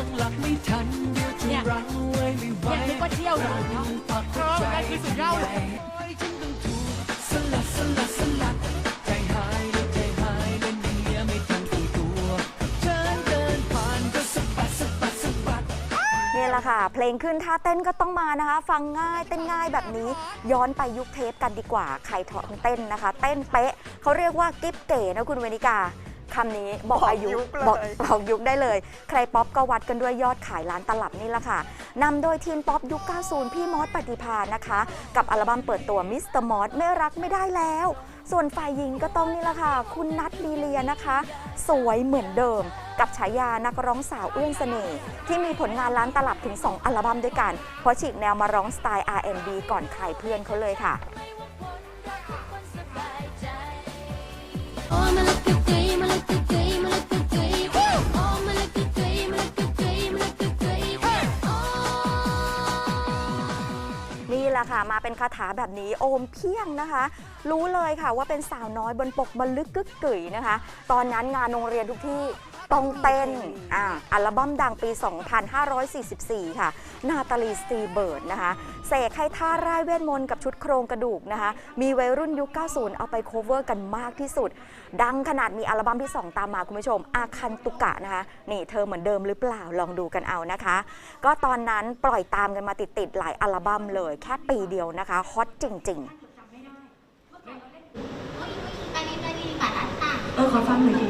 ตั้งหลักไม่ทันเดี๋ยวจะรังไว้ไม่ไหวเนี่ยนึกว่าเที่ยวเอเนาะเออนั่นคือสุดยอดลยสครัดสลายเนีนตัดเดิานก็สนี่แหละค่ะ เพลงขึ้นท่าเต้นก็ต้องมานะคะ ฟังง่ายเต้นง่ายแบบนี้ย้อนไปยุคเทปกันดีกว่า ใครถอนเต้นนะคะ เต้นเป๊ะเขาเรียกว่ากิ๊บเก๋นะคุณเวนิกา คำนี้บอกบอกอายุยุคเลยบอกบอกยุคได้เลย ใครป๊อปก็วัดกันด้วยยอดขายร้านตลับนี่แหละค่ะนำโดยทีมป๊อปยุค 90 พี่มอสปฏิภาณนะคะ กับอัลบั้มเปิดตัวมิสเตอร์มอสไม่รักไม่ได้แล้ว ส่วนฝ่ายหญิงก็ต้องนี่แหละค่ะ คุณนัทลีเลียนะคะ สวยเหมือนเดิม กับฉายานักร้องสาวเอื้อนเสน่ห์ที่มีผลงานร้านตลับถึง 2 อัลบั้มด้วยกัน เพราะฉีกแนวมาร้องสไตล์ R&B ก่อนใครเพื่อนเขาเลยค่ะ Oh, my look good day, my ค่ะมาเป็นคาถาแบบนี้โอมเพียงนะคะ รู้เลยค่ะว่าเป็นสาวน้อยบนปกบรรลึกกึกกึ๋ยนะคะ ตอนนั้นงานโรงเรียนทุกที่ ต้องเต้นอ่าอัลบั้มดังปี 2544 ค่ะ นาตาลีสตีเบิร์ดนะคะ เสกให้ท่าร่ายเวทมนต์กับชุดโครงกระดูกนะคะ มีวัยรุ่นยุค 90 เอาไปโคเวอร์กันมากที่สุด ดังขนาดมีอัลบั้มที่ 2 ตามมาคุณผู้ชม อาคันตุกะนะคะ นี่เธอเหมือนเดิมหรือเปล่าลองดูกันเอานะคะ ก็ตอนนั้นปล่อยตามกันมาติดๆหลายอัลบั้มเลยแค่ปีเดียวนะคะฮอตจริง ๆ เออขอฟังหน่อยดิ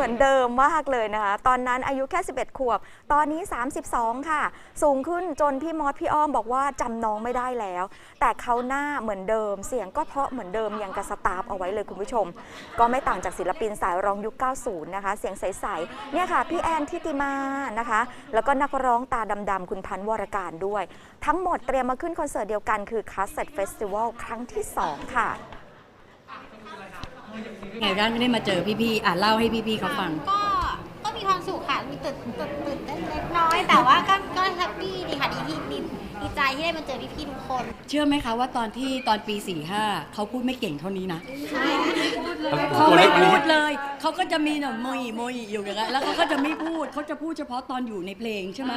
เหมือนเดิมมากเลยนะคะ ตอนนั้นอายุแค่ 11 ขวบ ตอนนี้ 32 ค่ะ สูงขึ้นจนพี่มอสพี่อ้อมบอกว่าจำน้องไม่ได้แล้ว แต่เขาหน้าเหมือนเดิม เสียงก็เพราะเหมือนเดิมยังกระสตาร์ฟเอาไว้เลยคุณผู้ชม ก็ไม่ต่างจากศิลปินสายร้องยุค 90 นะคะ เสียงใสๆเนี่ยค่ะพี่แอนทิติมานะคะ แล้วก็นักร้องตาดำๆคุณพันธ์วรการด้วย ทั้งหมดเตรียมมาขึ้นคอนเสิร์ตเดียวกันคือคัสเซ็ตเฟสติวัลครั้งที่ 2 ค่ะ ไงด้านไม่ได้มาเจอพี่ๆอะเล่าให้พี่ๆเขาฟัง ก็ก็มีความสุขค่ะ มีตื่นตื่นตื่นเต้นเล็กน้อย แต่ว่าก็ก็แฮปปี้ดีค่ะดีที่ดีดีใจที่ได้มาเจอพี่ๆทุกคน เชื่อไหมคะว่าตอนที่ตอนปี 45เขาพูดไม่เก่งเท่านี้นะ ใช่ เขาไม่พูดเลยเขาก็จะมีหน่อยโมยโมยอยู่อย่างนั้นแล้วเขาก็จะไม่พูดเขาจะพูดเฉพาะตอนอยู่ในเพลงใช่ไหม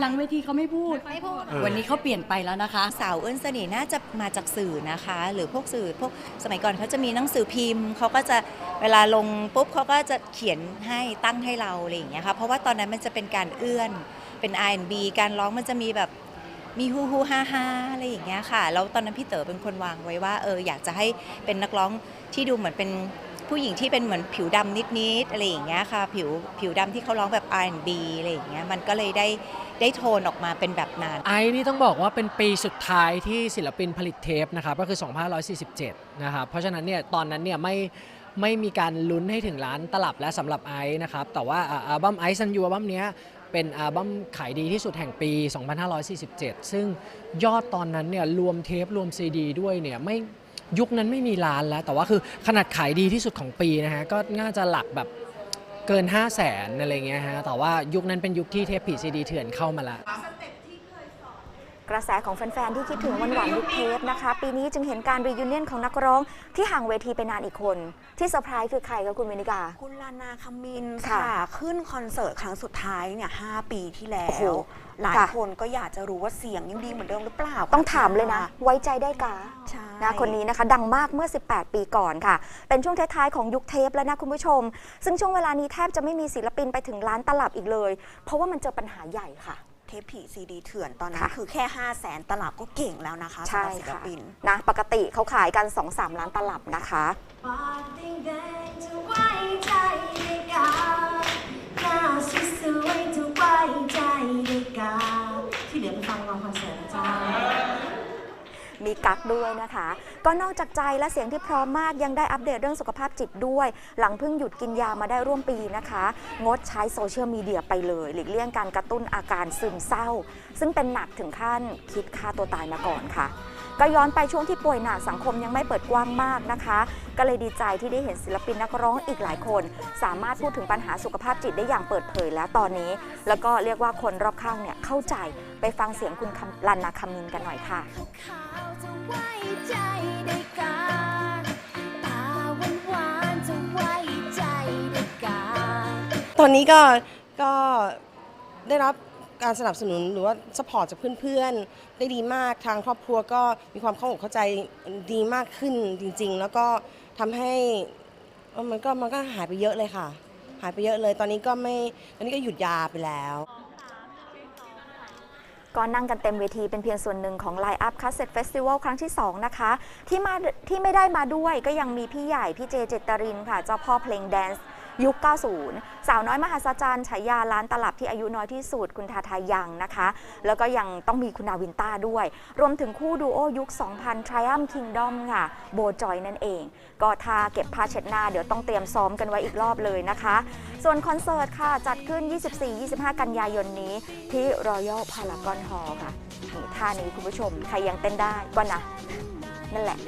หลังเวทีเขาไม่พูด ไม่พูด วันนี้เขาเปลี่ยนไปแล้วนะคะ สาวเอิ้นเสน่ห์น่าจะมาจากสื่อนะคะ หรือพวกสื่อพวกสมัยก่อนเขาจะมีหนังสือพิมพ์เขาก็จะเวลาลงปุ๊บเขาก็จะเขียนให้ตั้งให้เราอะไรอย่างเงี้ยค่ะเพราะว่าตอนนั้นมันจะเป็นการเอื้อนเป็น R&B การร้องมันจะมีแบบมีฮูฮูฮ่าฮ่าอะไรอย่างเงี้ยค่ะ แล้วตอนนั้นพี่เต๋อเป็นคนวางไว้ว่าเอออยากจะให้เป็นนักร้องที่ดูเหมือนเป็น ผู้หญิงที่เป็นเหมือนผิวดำนิดๆอะไรอย่างเงี้ยค่ะ ผิวผิวดำที่เขาร้องแบบ R&B อะไรอย่างเงี้ยมันก็เลยได้ได้โทนออกมาเป็นแบบนั้น ไอ้นี่ต้องบอกว่าเป็นปีสุดท้ายที่ศิลปินผลิตเทปนะครับก็คือ 2547 นะครับเพราะฉะนั้นเนี่ยตอนนั้นเนี่ยไม่ไม่มีการลุ้นให้ถึงล้านตลับและสำหรับไอซ์นะครับแต่ว่าอัลบั้มไอซ์ซันยูอัลบั้มเนี้ยเป็นอัลบั้มขายดีที่สุดแห่งปี 2547 ซึ่งยอดตอนนั้นเนี่ยรวมเทปรวมซีดีด้วยเนี่ยไม่ ยุคนั้นไม่มีร้านแล้ว แต่ว่าคือขนาดขายดีที่สุดของปีนะฮะก็น่าจะหลักแบบเกิน 5 0 0แสนอะไรเงี้ยฮะแต่ว่ายุคนั้นเป็นยุคที่เทปผีซีดีเถื่อนเข้ามาละ กระแสของแฟน ๆ ที่คิดถึงวันหวานยุคเทปนะคะ ปีนี้จึงเห็นการรียูเนียนของนักร้องที่ห่างเวทีไปนานอีกคน ที่เซอร์ไพรส์คือใครคะคุณเวนิกา คุณลานาคามินค่ะค่ะ ขึ้นคอนเสิร์ตครั้งสุดท้ายเนี่ยหปีที่แล้โอ้โหว หลายค่ะ คนก็อยากจะรู้ว่าเสียงยังดีเหมือนเดิมหรือเปล่าต้องถามเลยนะ ไว้ใจได้กา ใช่ นะคนนี้นะคะดังมากเมื่อ 18 ปีก่อนค่ะ เป็นช่วงท้ายๆของยุคเทปแล้วนะคุณผู้ชม ซึ่งช่วงเวลานี้แทบจะไม่มีศิลปินไปถึงล้านตลับอีกเลย เพราะว่ามันเจอปัญหาใหญ่ค่ะเท ปผีซีดีเถื่อนตอนนั้นค่ะ คือแค่ 5 0 0แสนตลับก็เก่งแล้วนะคะสำใช่หรับศิลค่ะปิน นะปกติเขาขายกัน 2-3 ล้านตลับนะคะที่ กักด้วยนะคะ ก็นอกจากใจและเสียงที่พร้อมมากยังได้อัปเดตเรื่องสุขภาพจิตด้วย หลังเพิ่งหยุดกินยามาได้ร่วมปีนะคะ งดใช้โซเชียลมีเดียไปเลยหลีกเลี่ยงการกระตุ้นอาการซึมเศร้า ซึ่งเป็นหนักถึงขั้นคิดฆ่าตัวตายมาก่อนค่ะ ก็ย้อนไปช่วงที่ป่วยหนักสังคมยังไม่เปิดกว้างมากนะคะ ก็เลยดีใจที่ได้เห็นศิลปินนักร้องอีกหลายคน สามารถพูดถึงปัญหาสุขภาพจิตได้อย่างเปิดเผยแล้วตอนนี้ แล้วก็เรียกว่าคนรอบข้างเนี่ยเข้าใจไปฟังเสียงคุณคำลันนาคามินกันหน่อยค่ะขาวจะไว้ใจได้การตาหวานหวานๆจะไว้ใจได้การตอนนี้ก็ก็ได้รับ การสนับสนุนหรือว่าสปอร์ตจากเพื่อนๆ ได้ดีมากทางครอบครัวก็มีความเข้าอกเข้าใจดีมากขึ้นจริง ๆ แล้วก็ทำให้มันก็มันก็หายไปเยอะเลยค่ะ หายไปเยอะเลย ตอนนี้ก็ไม่ตอนนี้ก็หยุดยาไปแล้วก็นั่งกันเต็มเวทีเป็นเพียงส่วนหนึ่งของ Line Up Cassette Festival ครั้งที่ 2 นะคะ ที่มาที่ไม่ได้มาด้วยก็ยังมีพี่ใหญ่ พี่เจเจตรินค่ะ เจ้าพ่อเพลงแดนซ์ ยุค 90 สาวน้อยมหัศจรรย์ฉายาล้านตลับที่อายุน้อยที่สุดคุณทาทายังนะคะ แล้วก็ยังต้องมีคุณนาวินต้าด้วย รวมถึงคู่ดูโอยุค 2000 Triumph Kingdom ค่ะ โบจอยนั่นเอง ก็ถ้าเก็บผ้าเช็ดหน้า เดี๋ยวต้องเตรียมซ้อมกันไว้อีกรอบเลยนะคะ ส่วนคอนเสิร์ตค่ะ จัดขึ้น 24-25 กันยายนนี้ที่ Royal Paragon Hall ค่ะนี่ท่านี้คุณผู้ชม ใครยังเต้นได้ก็นะ นั่นแหละ